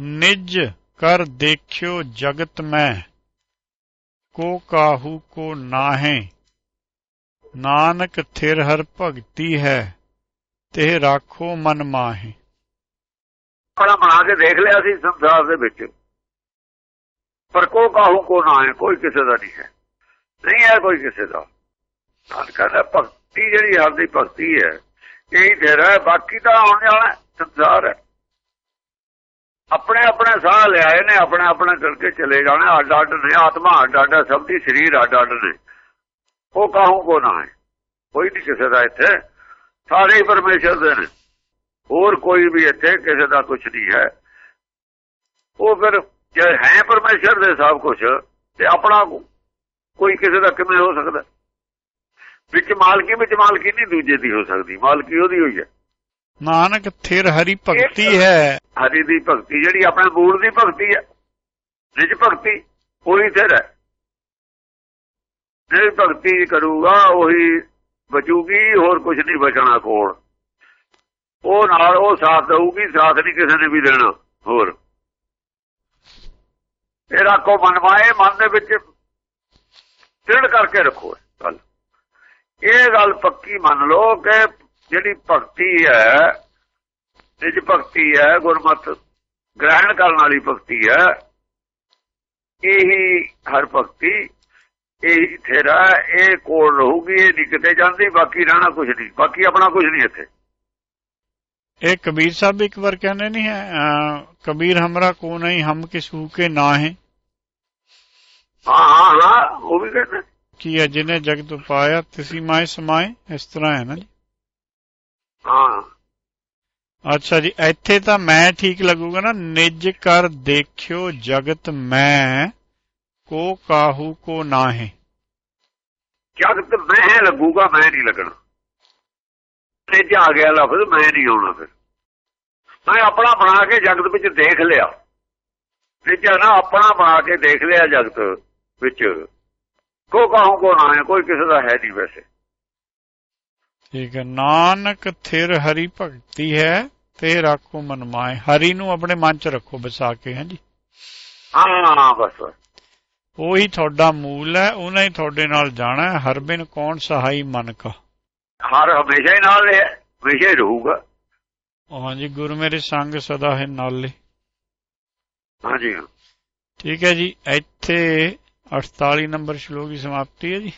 ਨਿਜ ਕਰ ਦੇਖਿਓ ਜਗਤ ਮੈਂ, ਕੋ ਕਾਹੂ ਕੋ ਨਾਹੇ। ਨਾਨਕ ਥਿਰ ਹਰ ਭਗਤੀ ਹੈ, ਤੇ ਰਾਖੋ ਮਨ ਮਾਹੇ। ਆਪਣਾ ਬਣਾ ਕੇ ਦੇਖ ਲਿਆ ਸੀ ਸੰਸਾਰ ਦੇ ਵਿੱਚ। ਪਰ ਕੋ ਕਾਹੂ ਕੋ ਨਾ ਹੈ ਕੋਈ ਕਿਸੇ ਦਾ ਨਹੀਂ ਹੈ। ਨਹੀਂ ਹੈ ਕੋਈ ਕਿਸੇ ਦਾ। ਕਹਿੰਦਾ, ਭਗਤੀ ਜਿਹੜੀ ਹਰ ਦੀ ਭਗਤੀ ਹੈ, ਇਹੀ ਤੇਰਾ ਹੈ, ਬਾਕੀ ਤਾਂ ਆਉਣ ਵਾਲਾ ਸੰਸਾਰ ਹੈ। ਆਪਣੇ ਆਪਣੇ ਸਾਹ ਲਿਆਏ ਨੇ, ਆਪਣੇ ਆਪਣੇ ਕਰਕੇ ਚਲੇ ਜਾਣਾ। ਅੱਡ ਅੱਡ ਨੇ, ਆਤਮਾ ਅੱਡ ਅੱਡ ਸਭ ਦੀ ਸਰੀਰ ਅੱਡ ਅੱਡ ਨੇ। ਉਹ ਕਾਹੂ ਕੋ ਨਾ ਹੈ? ਕੋਈ ਨਹੀਂ ਕਿਸੇ ਦਾ ਇੱਥੇ। ਸਾਰੇ ਹੀ ਪਰਮੇਸ਼ਰ ਦੇ ਨੇ। ਹੋਰ ਕੋਈ ਵੀ ਇੱਥੇ ਕਿਸੇ ਦਾ ਕੁਝ ਨਹੀਂ ਹੈ। ਉਹ ਫਿਰ ਜੇ ਹੈ ਪਰਮੇਸ਼ਰ ਦੇ ਸਭ ਕੁਝ ਤੇ ਆਪਣਾ ਕੋਈ ਕਿਸੇ ਦਾ ਕਿਵੇਂ ਹੋ ਸਕਦਾ? ਵਿੱਚ ਮਾਲਕੀ ਵਿੱਚ ਮਾਲਕੀ ਨਹੀਂ ਦੂਜੇ ਦੀ ਹੋ ਸਕਦੀ। ਮਾਲਕੀ ਉਹਦੀ ਹੋਈ ਹੈ। ਨਾਨਕ ਥਿਰ ਹਰੀ ਭਗਤੀ ਹੈ। ਹਰੀ ਦੀ ਭਗਤੀ ਜਿਹੜੀ ਆਪਣੇ ਮੂਲ ਦੀ ਭਗਤੀ ਹੈ ਨਿਜ ਭਗਤੀ ਉਹੀ ਸਿਰ ਹੈ। ਜਿਹੜੀ ਭਗਤੀ ਕਰੂਗਾ ਉਹੀ ਬਚੂਗੀ ਹੋਰ ਕੁਝ ਨਹੀਂ ਬਚਣਾ ਕੋਲ। ਉਹ ਨਾਲ ਉਹ ਸਾਥ ਦਊਗੀ ਸਾਥ ਨਹੀਂ ਕਿਸੇ ਨੇ ਵੀ ਦੇਣਾ ਹੋਰ। ਇਹ ਰੱਖੋ ਮਨਵਾਏ ਮਨ ਦੇ ਵਿੱਚ ਤਿੜ ਕਰਕੇ ਰੱਖੋ ਗੱਲ। ਇਹ ਗੱਲ ਪੱਕੀ ਮੰਨ ਲਓ ਕਿ ਜਿਹੜੀ ਭਗਤੀ ਹੈ ਨਿਜ ਭਗਤੀ ਹੈ ਗੁਰਮਤ ਗ੍ਰਹਿਣ ਕਰਨ ਵਾਲੀ ਭਗਤੀ ਹੈ ਇਹੀ ਹਰ ਭਗਤੀ ਇਹ ਥੇਰਾ ਇਹ ਕੋਲ ਰਹੂਗੀ ਇਹ ਨਹੀਂ ਕਿਤੇ ਜਾਂਦੀ ਬਾਕੀ ਰਹਿਣਾ ਕੁਝ ਨਹੀਂ ਬਾਕੀ ਆਪਣਾ ਕੁਝ ਨਹੀਂ ਇੱਥੇ। ਇਹ ਕਬੀਰ ਸਾਹਿਬ ਇੱਕ ਵਾਰ ਕਹਿੰਦੇ ਨਹੀਂ ਹੈ ਕਬੀਰ ਹਮਰਾ ਕੋ ਨਹੀਂ ਹਮ ਕਿਸੂ ਕੇ ਨਾ ਹੈ। ਹਾਂ ਹਾਂ ਹਾਂ ਉਹ ਵੀ ਕਹਿੰਦੇ ਕੀ ਅਜਨੇ ਜਗਤ ਪਾਇਆ ਤਿਸੀ ਮਾਏ ਸਮਾਏ ਇਸ ਤਰ੍ਹਾਂ ਹੈ ਨਾ ਜੀ। ਹਾਂ। ਅੱਛਾ ਜੀ ਇੱਥੇ ਤਾਂ ਮੈਂ ਠੀਕ ਲੱਗੂਗਾ ਨਾ। ਨਿਜ ਕਰ ਦੇਖਿਓ ਜਗਤ ਮੈਂ ਕੋ ਕਾਹੂ ਕੋ ਨਾਹੇ। ਜਗਤ ਮੈਂ ਲੱਗੂਗਾ ਮੈਂ ਨਹੀਂ ਲੱਗਣਾ। ਤੇ ਜਾ ਗਿਆ ਲਫ਼ਜ਼ ਮੈਂ ਨਹੀਂ ਆਉਣਾ ਫਿਰ। ਮੈਂ ਆਪਣਾ ਬਣਾ ਕੇ ਜਗਤ ਵਿੱਚ ਦੇਖ ਲਿਆ। ਤੇ ਨਾ ਆਪਣਾ ਬਣਾ ਕੇ ਦੇਖ ਲਿਆ ਜਗਤ ਵਿੱਚ। ਕੋ ਕਾਹੂ ਕੋ ਨਾ ਹੈ ਕੋਈ ਕਿਸੇ ਦਾ ਹੈ ਨਹੀਂ ਵੈਸੇ। ਠੀਕ ਹੈ। ਨਾਨਕ ਥਿਰ ਹਰੀ ਭਗਤੀ ਹੈ ਤੇ ਰੱਖੋ ਮਨ ਮਾਏ। ਹਰੀ ਨੂੰ ਆਪਣੇ ਮਨ ਚ ਰੱਖੋ ਬਸਾ ਕੇ ਹਾਂ ਜੀ? ਹਾਂ ਬਸ। ਉਹੀ ਤੁਹਾਡਾ ਮੂਲ ਹੈ ਉਹਨੇ ਹੀ ਤੁਹਾਡੇ ਨਾਲ ਜਾਣਾ ਹੈ। ਹਰ ਬਿਨ ਕੌਣ ਸਹਾਈ ਮਨ ਕਾ। ਹਰ ਹਮੇਸ਼ਾ ਹੀ ਨਾਲ ਹੈ ਹੀ ਰਹੂਗਾ। ਹਾਂਜੀ ਗੁਰੂ ਮੇਰੇ ਸੰਗ ਸਦਾ ਹੈ ਨਾਲੇ। ਹਾਂਜੀ। ਠੀਕ ਹੈ ਜੀ ਇੱਥੇ 48 ਨੰਬਰ ਸ਼ਲੋਕ ਦੀ ਸਮਾਪਤੀ ਹੈ ਜੀ।